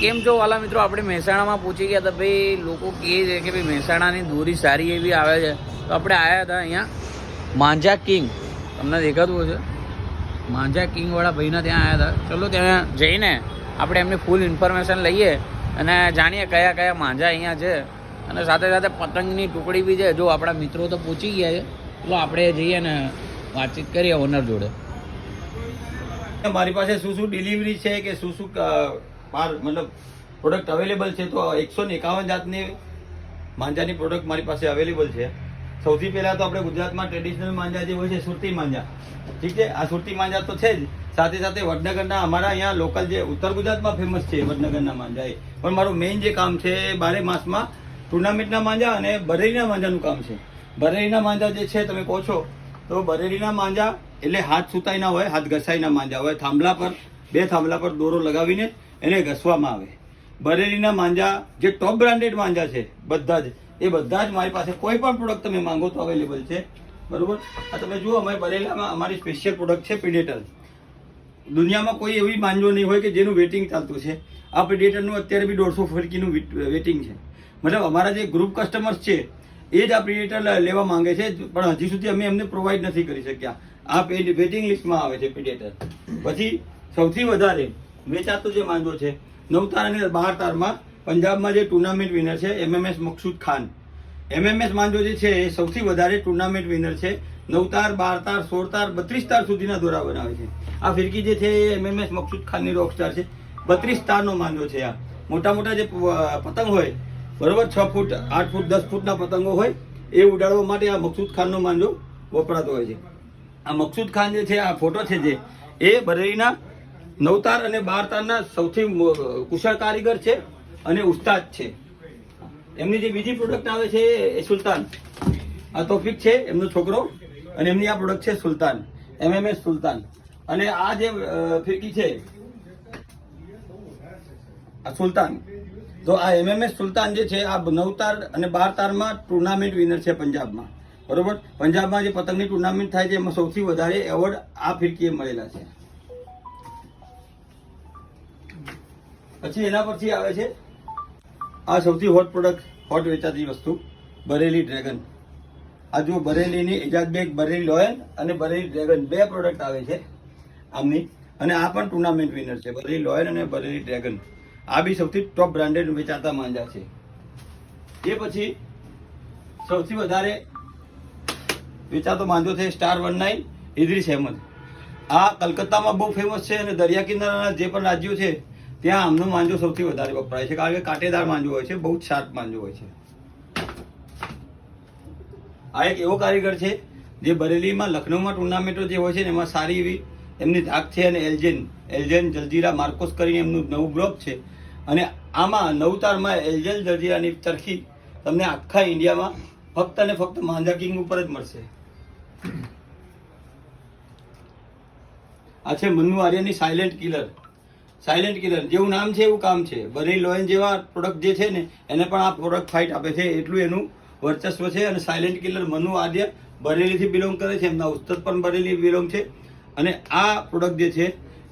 કેમ છો? વાલા મિત્રો, આપણે મહેસાણામાં પૂછી ગયા હતા ભાઈ, લોકો કહે છે કે ભાઈ, મહેસાણાની દોરી સારી એવી આવે છે. તો આપણે આવ્યા હતા અહીંયા, માંજા કિંગ. તમને દેખાતું હશે. માંજા કિંગવાળા ભાઈના ત્યાં આવ્યા હતા. ચલો ત્યાં જઈને આપણે એમની ફૂલ ઇન્ફોર્મેશન લઈએ અને જાણીએ કયા કયા માંજા અહીંયા છે. અને સાથે સાથે પતંગની ટુકડી બી છે. જો આપણા મિત્રો તો પૂછી ગયા છે. ચલો આપણે જઈએ ને વાતચીત કરીએ ઓનર જોડે. મારી પાસે શું શું ડિલિવરી છે કે શું શું બાર મતલબ પ્રોડક્ટ અવેલેબલ છે તો એકસો ને એકાવન જાતની માંજાની પ્રોડક્ટ મારી પાસે અવેલેબલ છે. સૌથી પહેલાં તો આપણે ગુજરાતમાં ટ્રેડિશનલ માંજા જે હોય છે, સુરતી માંજા. ઠીક છે? આ સુરતી માંજા તો છે જ. સાથે સાથે વડનગરના અમારા અહીંયા લોકલ જે ઉત્તર ગુજરાતમાં ફેમસ છે વડનગરના માંજા એ. પણ મારું મેઇન જે કામ છે બારે માસમાં ટુર્નામેન્ટના માંજા અને બરેલીના માંજાનું કામ છે. બરેલીના માંજા જે છે, તમે કહો છો, તો બરેલીના માંજા એટલે હાથ સુતાઈના હોય, હાથ ઘસાઈના માંજા હોય, થાંભલા પર બે થાંભલા પર દોરો લગાવીને એને ઘસવામાં આવે. બરેલીના માંજા, જે ટોપ બ્રાન્ડેડ માંજા છે, બધા જ, એ બધા જ મારી પાસે કોઈ પણ પ્રોડક્ટ તમે માંગો તો અવેલેબલ છે. બરાબર? આ તમે જુઓ અમે બરેલામાં અમારી સ્પેશિયલ પ્રોડક્ટ છે પ્રિડેટર દુનિયામાં કોઈ એવી માંજો નહીં હોય કે જેનું વેટિંગ ચાલતું છે. આ પ્રિડેટરનું અત્યારે બી દોઢસો ફરકીનું વેટિંગ છે. મતલબ અમારા જે ગ્રુપ કસ્ટમર્સ છે, એ જ આ પ્રિડેટર લેવા માંગે છે, પણ હજી સુધી અમે એમને પ્રોવાઈડ નથી કરી શક્યા. આ વેટિંગ લિસ્ટમાં આવે છે પ્રિડેટર પછી સૌથી વધારે વેચાતો જે માંજો છે નવ તાર અને બાર તારમાં પંજાબમાં જે ટુર્નામેન્ટ વિનર છે M M S Maqsood Khan. M M S માંજો જે છે, એ સૌથી વધારે ટુર્નામેન્ટ વિનર છે. નવ તાર બાર તાર, સોળ તાર, બત્રીસ તાર સુધીના દોરા બનાવે છે. આ ફિરકી જે છે, એ એમએમએસ મકસૂદ ખાનની રોકસ્ટાર છે. બત્રીસ તારનો માંજો છે આ. મોટા મોટા જે પતંગ હોય, બરોબર, છ ફૂટ, આઠ ફૂટ, દસ ફૂટના પતંગો હોય, એ ઉડાડવા માટે આ મકસૂદ ખાનનો માંજો વપરાતો હોય છે. આ મકસૂદ ખાન જે છે, આ ફોટો છે જે, એ બરેલીના નવતાર અને બાર તારના સૌથી કુશળ કારીગર છે અને ઉસ્તાદ છે. એમની જે બીજી પ્રોડક્ટ આવે છે એ સુલતાન. આ તોફિક છે એમનો છોકરો અને એમની આ પ્રોડક્ટ છે સુલતાન. એમએમએસ સુલતાન. અને આ જે ફિરકી છે, આ સુલતાન. તો આ એમએમએસ સુલતાન જે છે, આ નવ તાર અને બાર તારમાં ટુર્નામેન્ટ વિનર છે પંજાબમાં. બરોબર? પંજાબમાં જે પતંગની ટુર્નામેન્ટ થાય છે, એમાં સૌથી વધારે એવોર્ડ આ ફિરકીએ મળેલા છે. પછી એના પરથી આવે છે આ સૌથી હોટ પ્રોડક્ટ હોટ વેચાતી વસ્તુ, બરેલી ડ્રેગન આ જો બરેલીની એજાજ બેગ બરેલી લોયલ અને બરેલી ડ્રેગન બે પ્રોડક્ટ આવે છે આમની. અને આ પણ ટુર્નામેન્ટ વિનર છે, બરેલી લોયલ અને બરેલી ડ્રેગન આ બી સૌથી ટોપ બ્રાન્ડેડ વેચાતા માંજા છે. એ પછી સૌથી વધારે વેચાતો માંજો છે star one nine Idris Ahmed. આ કલકત્તામાં બહુ ફેમસ છે અને દરિયા કિનારાના જે પણ રાજ્યો છે ત્યાં આમનો માંજો સૌથી વધારે વપરાય છે, કારણ કે કાંટેદાર માંજો હોય છે, બહુ જ શાર્પ માંજો હોય છે. આ એક એવો કારીગર છે, જે બરેલીમાં લખનૌમાં ટુર્નામેન્ટો જે હોય છે એમાં સારી એવી એમની ધાક છે અને એલજેન એલજેન જલજીરા માર્કોસ કરીને એમનું નવું બ્લોક છે. અને આમાં નવતારમાં એલજેન જલજીરાની ચરખી તમને આખા ઇન્ડિયામાં ફક્ત અને ફક્ત માંજા કિંગ ઉપર જ મળશે. આ છે મન્નુ આર્યની સાયલેન્ટ કિલર સાયલેન્ટ કિલર જેવું નામ છે, એવું કામ છે. બરેલી લોયન જેવા પ્રોડક્ટ જે છે ને, એને પણ આ પ્રોડક્ટ ફાઇટ આપે છે, એટલું એનું વર્ચસ્વ છે અને સાયલેન્ટ કિલર મનુ આદ્ય બરેલીથી બિલોંગ કરે છે, એમના ઉસ્તર પણ બરેલી બિલોંગ છે. અને આ પ્રોડક્ટ જે છે,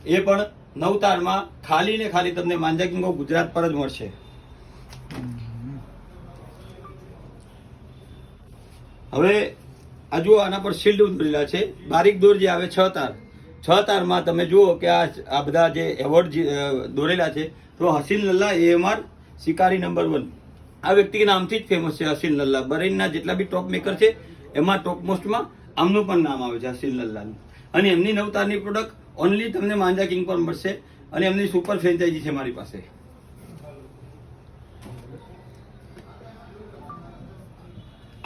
એ પણ નવતારમાં ખાલી ને ખાલી તમને માંજા કિંગો ગુજરાત પર જ મળશે. હવે આ જુઓ, આના પર શિલ્ડ ઉતરેલા છે. બારીક દોર જે આવે, છ તાર. છ તારમાં તમે જુઓ કે આ આ બધા જે એવોર્ડ દોરેલા છે, તો હસીન લલ્લા એ અમાર શિકારી નંબર વન આ વ્યક્તિ નામથી જ ફેમસ છે હસીન લલ્લા. બરેનના જેટલા બી ટોપ મેકર છે, એમાં ટોપ મોસ્ટમાં આમનું પણ નામ આવે છે હસીન લલ્લાનું. અને એમની નવતારની પ્રોડક્ટ ઓનલી તમને માંજા કિંગ પર મળશે અને એમની સુપર ફ્રેન્ચાઇઝી છે મારી પાસે.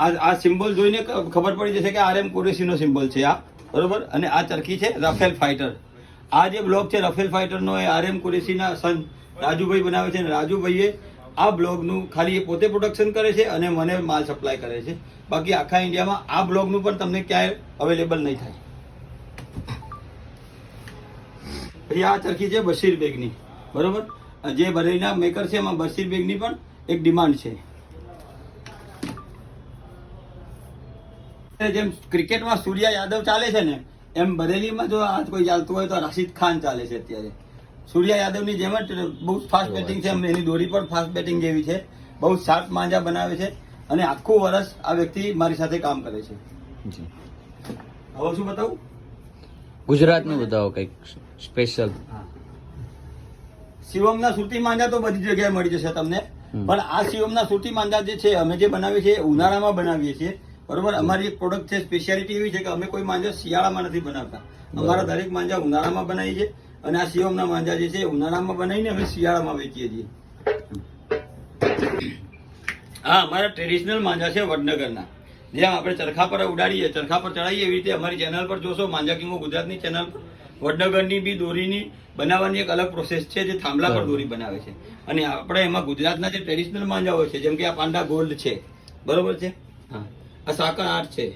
આ આ સિમ્બોલ જોઈને ખબર પડી જશે કે આર એમ કુરેશીનો સિમ્બોલ છે આ. બરોબર? અને આ ચરખી છે રફેલ ફાઇટર. આ જે બ્લોગ છે રફેલ ફાઇટરનો એ આર એમ કુરેશીના સન રાજુભાઈ બનાવે છે. અને રાજુભાઈએ આ બ્લોગનું ખાલી એ પોતે પ્રોડક્શન કરે છે અને મને માલ સપ્લાય કરે છે. બાકી આખા ઇન્ડિયામાં આ બ્લોગનું પણ તમને ક્યાંય અવેલેબલ નહીં થાય. પછી આ ચરખી છે બશીર બેગની. બરોબર? જે બરેલીના મેકર છે એમાં બશીર બેગની પણ એક ડિમાન્ડ છે. જેમ ક્રિકેટમાં સૂર્યા યાદવ ચાલે છે ને એમ બરેલીમાં જો આજ કોઈ ચાલતું હોય તો રાશિદ ખાન ચાલે છે અત્યારે. સૂર્યા યાદવની જેમ જ બહુ ફાસ્ટ બેટિંગ છે એની દોરી પણ ફાસ્ટ બેટિંગ જેવી છે. બહુ શાર્પ માંજા બનાવે છે અને આખું વર્ષ આ વ્યક્તિ મારી સાથે કામ કરે છે. હવે શું બતાવું? ગુજરાતનું બતાવો કંઈક સ્પેશિયલ શિવમના સુરતી માંજા તો બધી જગ્યાએ મળી જશે તમને. પણ આ શિવમના સુરતી માંજા જે છે અમે જે બનાવીએ છીએ ઉનાળામાં બનાવીએ છીએ. બરોબર? અમારી એક પ્રોડક્ટ છે સ્પેશિયાલિટી એવી છે કે અમે કોઈ માંજા શિયાળામાં નથી બનાવતા. અમારા દરેક માંજા ઉનાળામાં બનાવીએ છીએ અને આ શિવમના માંજા જે છે ઉનાળામાં બનાવીને અમે શિયાળામાં વેચીએ છીએ. હા અમારા ટ્રેડિશનલ માંજા છે વડનગરના. જેમ આપણે ચરખા પર ઉડાડીએ ચરખા પર ચડાવીએ એવી રીતે અમારી ચેનલ પર જોશો માંજા કિંગો ગુજરાતની ચેનલ પર. વડનગરની બી દોરીની બનાવવાની એક અલગ પ્રોસેસ છે જે થાંભલા પર દોરી બનાવે છે. અને આપણે એમાં ગુજરાતના જે ટ્રેડિશનલ માંજા હોય છે જેમ કે આ પાંડા ગોલ્ડ છે. બરોબર છે? હા. આ સાકર આઠ છે.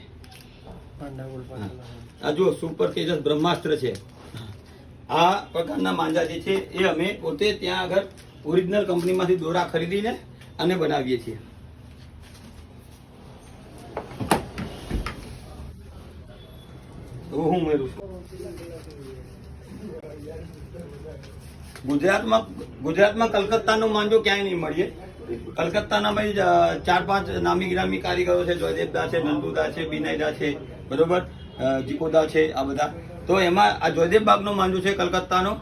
આ જો સુપર તેજસ બ્રહ્માસ્ત્ર છે. આ પ્રકારના માંજા જે છે એ અમે પોતે ત્યાં આગળ ઓરિજિનલ કંપનીમાંથી દોરા ખરીદીને અને બનાવીએ છીએ. હું ઉમેરું છું. ગુજરાતમાં ગુજરાતમાં કલકત્તાનો માંજો ક્યાંય નહીં મળીએ. કલકત્તાના ભાઈ ચાર પાંચ નામી ગ્રામી કારીગરો છે જયદેવદા છે નંદુદા છે બિનાયદા છે બરોબર? જીકોદા છે આ બધા. તો એમાં આ જયદેવ બાગનો માંજો છે કલકત્તાનો.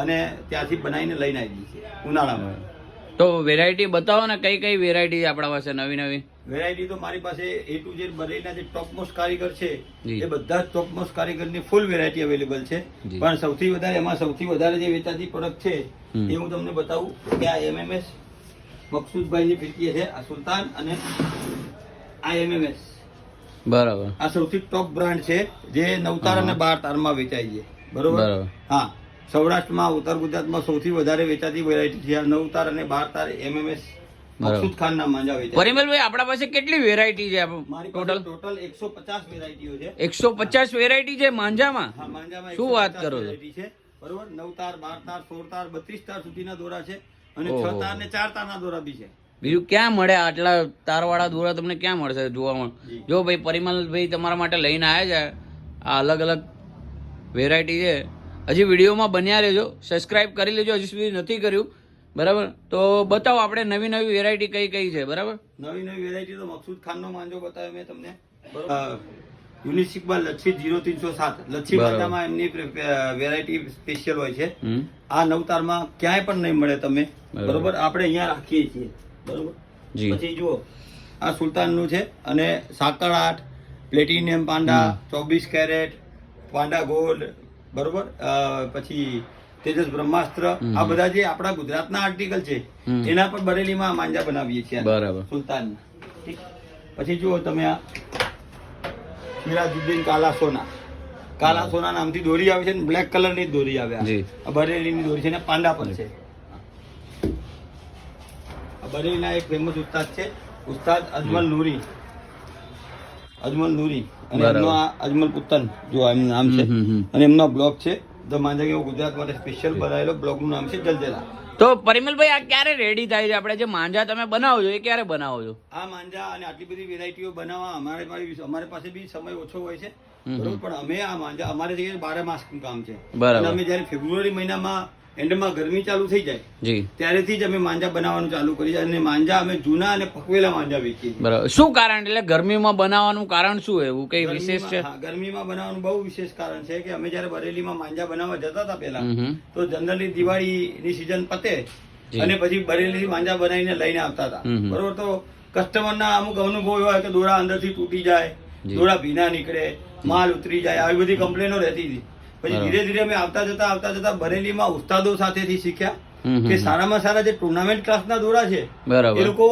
અને ત્યાંથી બનાવીને લઈને આવી છે ઉનાળામાં. તો વેરાયટી બતાવો ને કઈ કઈ વેરાયટી આપણા પાસે નવી નવી? વેરાયટી તો મારી પાસે એ ટુ જેડ બરેલીના જે ટોપ મોસ્ટ કારીગર છે એ બધા જ ટોપ મોસ્ટ કારીગરની ફૂલ વેરાયટી અવેલેબલ છે. પણ સૌથી વધારે એમાં સૌથી વધારે જે વેચાતી પ્રોડક્ટ છે એ હું તમને બતાવું કે આ એમએમએસ મકસૂદભાઈની ફીરકી છે આ સુલતાન અને આ એમએમએસ બરાબર. આ સૌથી ટોપ બ્રાન્ડ છે જે નવતાર અને બાર તારમાં વેચાય છે. બરોબર? હા. સૌરાષ્ટ્રમાં ઉત્તર ગુજરાતમાં સૌથી વધારે વેચાતી વેરાયટી છે નવતાર અને બાર તાર એમએમએસ મકસુદ ખાન ના માંજા વેચાય પરિમલભાઈ આપણા પાસે કેટલી વેરાયટી છે મારી ટોટલ ટોટલ એકસો પચાસ વેરાયટીઓ છે. એકસો પચાસ વેરાયટી છે માંજામાં? માંજામાં શું વાત કરો છો? છે. બરોબર? નવ તાર બાર તાર સોળ તાર બત્રીસ તાર સુધીના દોરા છે. અને છ તાર ને ચાર તારના દોરા બી છે. બીજું ક્યાં મળે? આટલા તારવાળા દોરા તમને ક્યાં મળશે જોવામાં? જી. જો ભાઈ પરિમલભાઈ તમારા માટે લઈને આવ્યા છે આ અલગ અલગ વેરાયટી છે. હજી વિડીયોમાં બન્યા રહેજો. સબસ્ક્રાઇબ કરી લેજો. હજી સુધી નથી કર્યું. બરાબર? તો બતાવો આપણે નવી નવી વેરાયટી કઈ કઈ છે? બરાબર? નવી નવી વેરાયટી તો મકસૂદ ખાનનો માંજો બતાવ્યો મેં તમને. યુનિસિકમાં લચ્છી જીરો ત્રણસો સાત. લચ્છી માતામાં એમની વેરાયટી સ્પેશિયલ હોય છે. આ નવતારમાં ક્યાંય પણ નહીં મળે તમે. બરોબર. આપણે અહીંયા રાખીએ છીએ. બરોબર? પછી જુઓ. આ સુલતાનનું છે અને સાકર આઠ પ્લેટિનિયમ પાંડા ચોવીસ કેરેટ પાંડા ગોલ્ડ બરોબર? પછી તેજસ બ્રહ્માસ્ત્ર. આ બધા જે આપણા ગુજરાતના આર્ટિકલ છે એના પર બરેલીમાં માંજા બનાવીએ છીએ. બરાબર. સુલતાન પછી જુઓ તમે આ. સિરાજુદ્દીન કાલા સોના કાલા સોના નામથી દોરી આવે છે ને બ્લેક કલરની જ દોરી આવે આ. બરેલીની દોરી છે ને પાંડા પણ છે. આ બરેલીના એક ફેમસ ઉસ્તાદ છે ઉસ્તાદ અજમલ નૂરી. અજમલ નૂરી. અને એમનો આ અજમલ પુત્તન જો એમનું નામ છે. અને એમનો બ્લોગ છે ધ માંજા કેવો ગુજરાત માટે સ્પેશિયલ બનાવેલો બ્લોગનું નામ છે જલજેલા. તો પરિમલભાઈ આ ક્યારે રેડી થાય છે આપણે જે માંજા તમે બનાવો છો એ ક્યારે બનાવો છો આ માંજા અને આટલી બધી વેરાયટીઓ બનાવવા અમારે અમારે પાસે બી સમય ઓછો હોય છે. બરોબર પણ અમે આ માંજા અમારે જે બારે માસ કામ છે બરાબર. અને અમે જયારે ફેબ્રુઆરી મહિનામાં એન્ડમાં ગરમી ચાલુ થઈ જાય જી ત્યારેથી જ અમે માંજા બનાવવાનું ચાલુ કરી છે અને માંજા અમે જૂના અને પકવેલા માંજા વેચીએ છીએ. બરાબર શું કારણ એટલે ગરમીમાં બનાવવાનું કારણ શું એવું કઈ વિશેષ છે ગરમીમાં- હા, ગરમીમાં બનાવવાનું બહુ વિશેષ કારણ છે કે અમે જ્યારે બરેલીમાં માંજા બનાવવા જતા હતા પહેલા હમ હમ. તો જનરલી દિવાળીની સિઝન પતે જી. અને પછી બરેલી માંજા બનાવીને લઈને આવતા હતા હમ હમ. બરોબર તો કસ્ટમરના અમુક અનુભવ એવા હોય કે દોરા અંદરથી તૂટી જાય જી. દોરા ભીના નીકળે માલ ઉતરી જાય આવી બધી કમ્પ્લેનો રહેતી હતી પછી ધીરે ધીરે અમે આવતા જતા આવતા જતા બરેલીમાં ઉસ્તાદો સાથેથી શીખ્યા. કે સારામાં સારા જે ટુર્નામેન્ટ ક્લાસના દોરા છે એ લોકો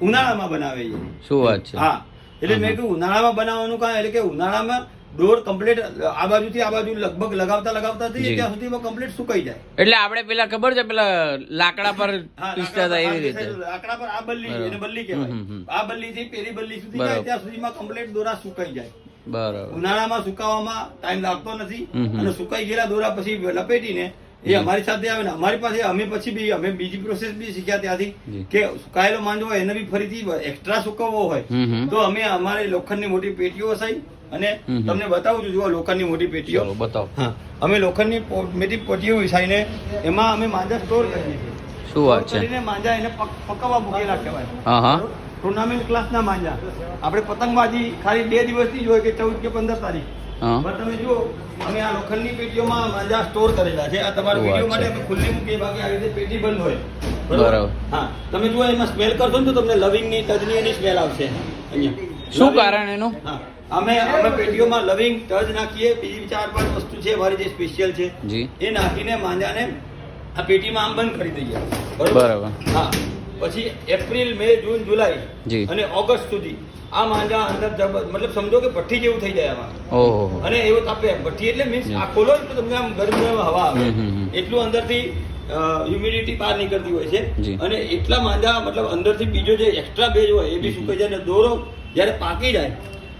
ઉનાળામાં બનાવે છે. શું વાત છે? હા. એટલે મેં કહ્યું ઉનાળામાં બનાવવાનું કાં એટલે કે ઉનાળામાં ડોર કમ્પ્લીટ આ બાજુથી આ બાજુ લગભગ લગાવતા લગાવતા. થઈ ત્યાં સુધીમાં કમ્પ્લીટ સુકાઈ જાય. એટલે આપણે પેલા ખબર છે પેલા લાકડા પર પીસતા હતા લાકડા એવી પર રીતે. લાકડા પર આ બલ્લી. એને બલ્લી કહેવાય. આ બલ્લી થી પેલી બલ્લી સુધી જાય ત્યાં સુધીમાં કમ્પ્લીટ દોરા સુકાઈ જાય. બરાબર. ઉનાળામાં સુકાવામાં ટાઈમ લાગતો નથી. અને સુકાઈ ગયેલા દોરા પછી લપેટીને એ અમારી સાથે આવે ને અમારી પાસે અમે પછી બી અમે બીજી પ્રોસેસ બી શીખ્યા ત્યાંથી કે સુકાયેલો માંજો હોય એને બી ફરીથી એક્સ્ટ્રા સુકવવો હોય. તો અમે અમારી લોખંડની મોટી પેટીઓ વસાઈ અને. તમને બતાવું છું જુઓ લોખંડની મોટી પેટીઓ. બતાવો. અમે લોખંડની મોટી પેટીઓ વિસાઈને એમાં અમે માંજા સ્ટોર કરીએ છીએ. શું વાત છે? માંજા એને પક- પકવવા મૂકેલા કહેવાય. હા હા. ટુર્નામેન્ટ ક્લાસના માંજા. આપણે પતંગબાજી ખાલી બે દિવસની જ હોય કે ચૌદ કે પંદર તારીખ. પણ તમે જુઓ અમે આ લોખંડની પેટીઓમાં માંજા સ્ટોર કરેલા છે. આ તમારા વીડિયો માટે અમે ખુલ્લી મૂકીએ બાકી આવી રીતે પેટી બંધ હોય. બરાબર. હા. તમે જુઓ એમાં સ્મેલ કરશો ને તો તમને લવિંગની તજની એની સ્મેલ આવશે. અહીંયા. શું કારણ એનું? હા. અમે અમે પેટીઓમાં લવિંગ તજ નાખીએ. બીજી ચાર પાંચ વસ્તુ છે અમારી જે સ્પેશિયલ છે. એ નાખીને માંજાને આ પેટીમાં આમ બંધ કરી દઈએ. બરાબર. હા. પછી એપ્રિલ મે જૂન જુલાઈ અને ઓગસ્ટ સુધી. આ માંજા અંદર મતલબ સમજો કે ભઠ્ઠી જેવું થઈ જાય આમાં. અને એવો તાપે ભઠ્ઠી એટલે મીન્સ આ ખોલો તો તમને આમ ગરમ હવા આવે. એટલું અંદરથી હ્યુમિડિટી બહાર નીકળતી હોય છે. અને એટલા માંજા મતલબ અંદરથી બીજો જે એક્સ્ટ્રા ભેજ હોય એ બી સુકાઈ જાય અને દોરો જ્યારે પાકી જાય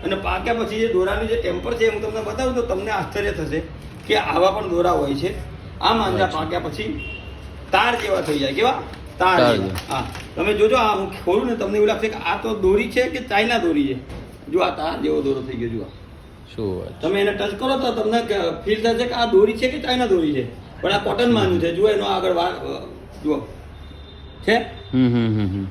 અને પાક્યા પછી જે દોરાની જે ટેમ્પર છે હું તમને બતાવું તો તમને આશ્ચર્ય થશે કે આવા પણ દોરા હોય છે. આ માંજા પાક્યા પછી તાર જેવા થઈ જાય. કેવા? તાર તાર જેવા. જેવા. હા. તમે જોજો આ હું ખોલું ને તમને એવું લાગશે કે આ તો દોરી છે કે ચાઇના દોરી છે? જો આ તાર જેવો દોરો થઈ ગયો જુઓ શું તમે એને ટચ કરો તો તમને ફીલ થશે કે આ દોરી છે કે ચાઇના દોરી છે? પણ આ કોટન માનું છે. જુઓ એનો આગળ વાર જુઓ. છે?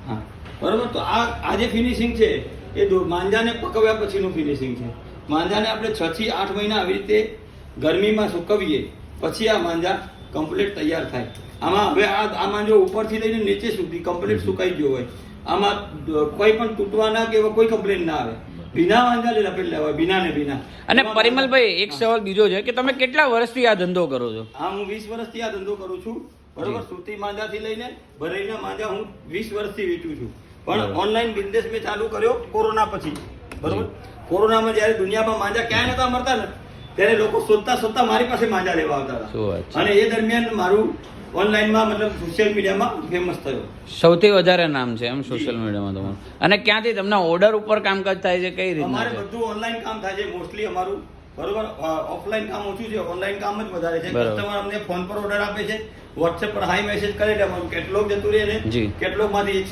હા. બરોબર? તો આ આ જે ફિનિશિંગ છે એ માંજાને પકવ્યા પછીનું ફિનિશિંગ છે. માંજાને આપણે છ થી આઠ મહિના આવી રીતે ગરમીમાં સુકવીએ. પછી આ માંજા કમ્પ્લીટ તૈયાર થાય. આમાં હવે આ આ માંજો ઉપરથી લઈને નીચે સુધી કમ્પ્લીટ સુકાઈ ગયો હોય. આમાં કોઈ પણ તૂટવાના કે એવા કોઈ કમ્પ્લેન ના આવે. ભીના માંજા જ લપેટ લેવાય ભીના ને ભીના. અને પરિમલભાઈ એક સવાલ બીજો છે કે તમે કેટલા વર્ષથી આ ધંધો કરો છો? હા હું વીસ વર્ષથી આ ધંધો કરું છું. બરોબર? સુતી માંજાથી લઈને ભરાઈના માંજા હું વીસ વર્ષથી વેચું છું. પણ ઓનલાઈન બિઝનેસ મેં ચાલુ કર્યો કોરોના પછી. બરોબર? કોરોનામાં જ્યારે દુનિયામાં માંજા ક્યાંય નતા મળતા ને ત્યારે લોકો શોધતા શોધતા મારી પાસે માંજા લેવા આવતા હતા. અને એ દરમિયાન મારું ઓનલાઈનમાં મતલબ સોશિયલ મીડિયામાં ફેમસ થયો. સૌથી વધારે નામ છે એમ સોશિયલ મીડિયામાં તમારું. અને ક્યાંથી તમને ઓર્ડર ઉપર કામકાજ થાય છે કઈ રીતના અમારે બધું ઓનલાઈન કામ થાય છે. મોસ્ટલી અમારું બરોબર? ઓફલાઈન કામ ઓછું છે ઓનલાઈન કામ જ વધારે છે. કસ્ટમર અમને ફોન પર ઓર્ડર આપે છે વોટ્સએપ પર હાઈ મેસેજ કરે એટલે અમારું કેટલોગ જતું રહે ને જી. કેટલોગમાંથી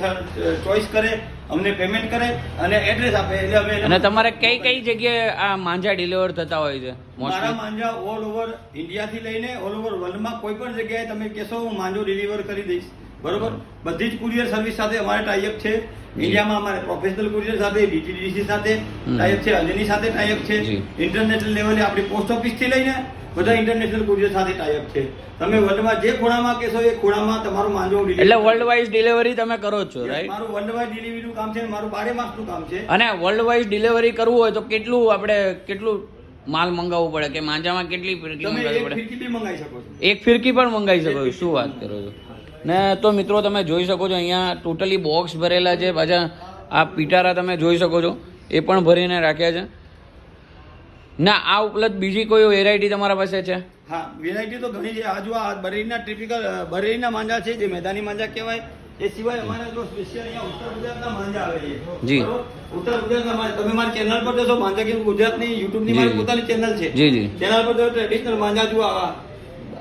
ચોઈસ કરે અમને પેમેન્ટ કરે અને એડ્રેસ આપે. એટલે અમે અને તમારે કઈ કઈ જગ્યાએ આ માંજા ડિલિવર થતા હોય છે મારા માંજા ઓલ ઓવર ઇન્ડિયાથી લઈને ઓલ ઓવર વર્લ્ડમાં કોઈ પણ જગ્યાએ તમે કહેશો હું માંજો ડિલિવર કરી દઈશ. બરોબર? બધી જ કુરિયર સર્વિસ સાથે અમારે ટાઈઅપ છે. ઇન્ડિયામાં અમારે પ્રોફેશનલ કુરિયર સાથે ડીટીડીસી સાથે ટાઈઅપ છે. અજની સાથે ટાઈઅપ છે. ઇન્ટરનેશનલ લેવલે આપણી પોસ્ટ ઓફિસથી લઈને બધા ઇન્ટરનેશનલ કુરિયર સાથે ટાઈઅપ છે. તમે વર્લ્ડમાં જે ખૂણામાં કહેશો એ ખૂણામાં તમારું માંજો એટલે વર્લ્ડ વાઇઝ ડિલિવરી તમે કરો છો રાઈટ મારું વર્લ્ડ વાઇડ ડિલિવરીનું કામ છે મારું બારે માસનું કામ છે. અને વર્લ્ડ વાઇઝ ડિલિવરી કરવું હોય તો કેટલું આપણે કેટલું માલ મંગાવવું પડે? કે માંજામાં કેટલી ફિરકી મંગાવવી એક પડે? ફિરકી બી મંગાવી શકો એક ફિરકી પણ મંગાવી શકો શું વાત કરો છો? ને તો મિત્રો તમે જોઈ શકો છો અહીંયા ટોટલી બોક્સ ભરેલા છે. પાછા આ પિટારા તમે જોઈ શકો છો એ પણ ભરીને રાખ્યા છે. ના આ ઉપલબ્ધ બીજી કોઈ વેરાયટી તમારા પાસે છે? હા વેરાયટી તો ઘણી છે. આજુ આ બરેલીના ટિપિકલ બરેલીના માંજા છે જે મેદાની માંજા કહેવાય. એ સિવાય અમારે જો સ્પેશિયલ અહીંયા ઉત્તર ગુજરાતના માંજા આવે છે. જી. ઉત્તર ગુજરાતના માંજા. તમે મારી ચેનલ પર જશો માંજા કે ગુજરાતની યુટ્યુબની મારી પોતાની ચેનલ છે. જી, જી. ચેનલ પર જો ટ્રેડિશનલ માંજા જો આ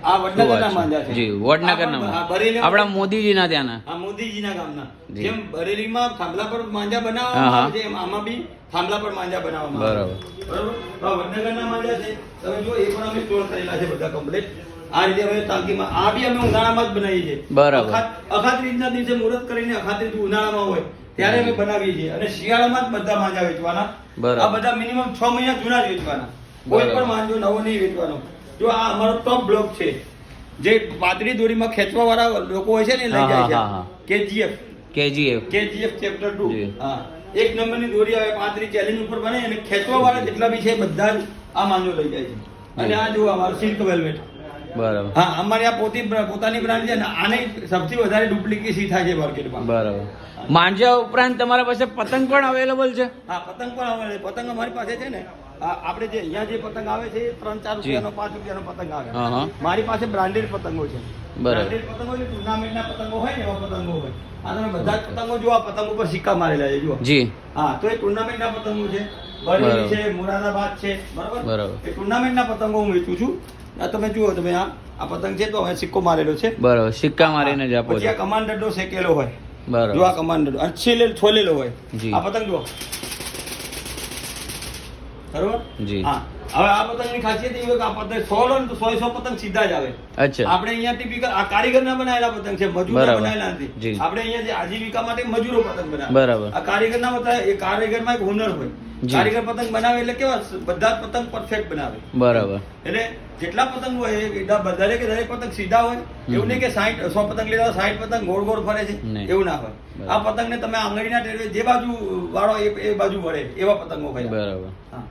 આ વડનગરના માંજા છે? છે. જી વડનગરના પણ- હા, બરેલી આપણા મોદીજીના ત્યાંના. આ મોદીજીના ગામના. જેમ બરેલીમાં થાંભલા પર માંજા બનાવવામાં આવે છે આમાં બી થાંભલા પર માંજા બનાવવામાં આવે બરાબર. બરાબર? વડનગરના માંજા છે. તમે જો એ પણ અમે સ્ટોર કરેલા છે બધા કમ્પ્લીટ આ રીતે અમે ટાંકીમાં આ બી અમે ઉનાળામાં જ બનાવીએ છીએ. બરાબર. અખાત- દિવસે મુહૂર્ત કરીને અખાત્રીજ ઉનાળામાં હોય ત્યારે અમે બનાવીએ છીએ. અને શિયાળામાં જ બધા માંજા વેચવાના. આ બધા મિનિમમ છ મહિના જૂના જ વેચવાના. કોઈ પણ માંજો નવો નહીં વેચવાનો. જો આ અમારો ટોપ બ્લોક છે. જે પાતળી દોરીમાં ખેંચવા વાળા લોકો હોય છે ને લઈ જાય. છે. KGF. KGF. KGF chapter two હા. એક નંબરની દોરી આવે પાંત્રીસ ચેલેન્જ ઉપર બને અને ખેંચવા વાળા જેટલા બી છે બધા આ માંજો લઈ જાય છે. અને આ જો અમારો સિલ્ક વેલ્વેટ બરાબર. હા અમારી આ પોતી પોતાની બ્રાન્ડ છે અને આને સૌથી વધારે ડુપ્લિકેસી થાય છે માર્કેટમાં બરાબર. માંજા ઉપરાંત તમારા પાસે પતંગ પણ અવેલેબલ છે? હા પતંગ પણ અવેલેબલ પતંગ અમારી પાસે છે ને આપણે જે અહીંયા જે પતંગ આવે છે એ ત્રણ ચાર રૂપિયાનો પાંચ રૂપિયાનો પતંગ આવે. મારી પાસે બ્રાન્ડેડ પતંગો છે. બરાબર. બ્રાન્ડેડ પતંગો એટલે ટુર્નામેન્ટના પતંગો હોય ને એવા પતંગો હોય. આ તમે બધા જ પતંગો જો આ પતંગ ઉપર સિક્કા મારેલા છે જુઓ. જી. હા તો એ ટુર્નામેન્ટના પતંગો છે. બરેલી છે મુરાદાબાદ છે બરાબર. એ ટુર્નામેન્ટના પતંગો હું વેચું છું. આ તમે જુઓ તમે આ આ પતંગ છે તો હવે સિક્કો મારેલો છે. બરાબર સિક્કા મારીને જ આપો પછી આ કમાન્ડરનો શેકેલો હોય. જો આ બરાબર કમાન્ડર અને છેલે છોલેલો હોય. આ પતંગ જુઓ. બરોબર? જી. હા. હવે આ પતંગની ખાસિયત એવી કે આ પતંગ સો લો તો સો સો પતંગ સીધા જ આવે. અચ્છા. આપણે અહીંયા ટિપિકલ આ કારીગરના બનાવેલા પતંગ છે મજૂરના. બનાવેલા નથી. આપણે અહીંયા જે આજીવિકા માટે મજૂરો પતંગ બનાવે. બરાબર. આ કારીગરના બતાવે એ કારીગરમાં એક હુનર હોય. કારીગર પતંગ બનાવે એટલે કેવા બધા પતંગ પરફેક્ટ બનાવે. બરાબર. એટલે જેટલા પતંગ હોય એટલા બધા દરેકે દરેક પતંગ સીધા હોય. એવું નહીં કે સાઈઠ સો પતંગ લીધા સાઈઠ પતંગ ગોળ ગોળ ફરે છે. એવું ના હોય. આ પતંગને તમે આંગળીના ટેરવે જે બાજુ વાળો એ એ બાજુ વળે એવા પતંગો હોય બરાબર. હા.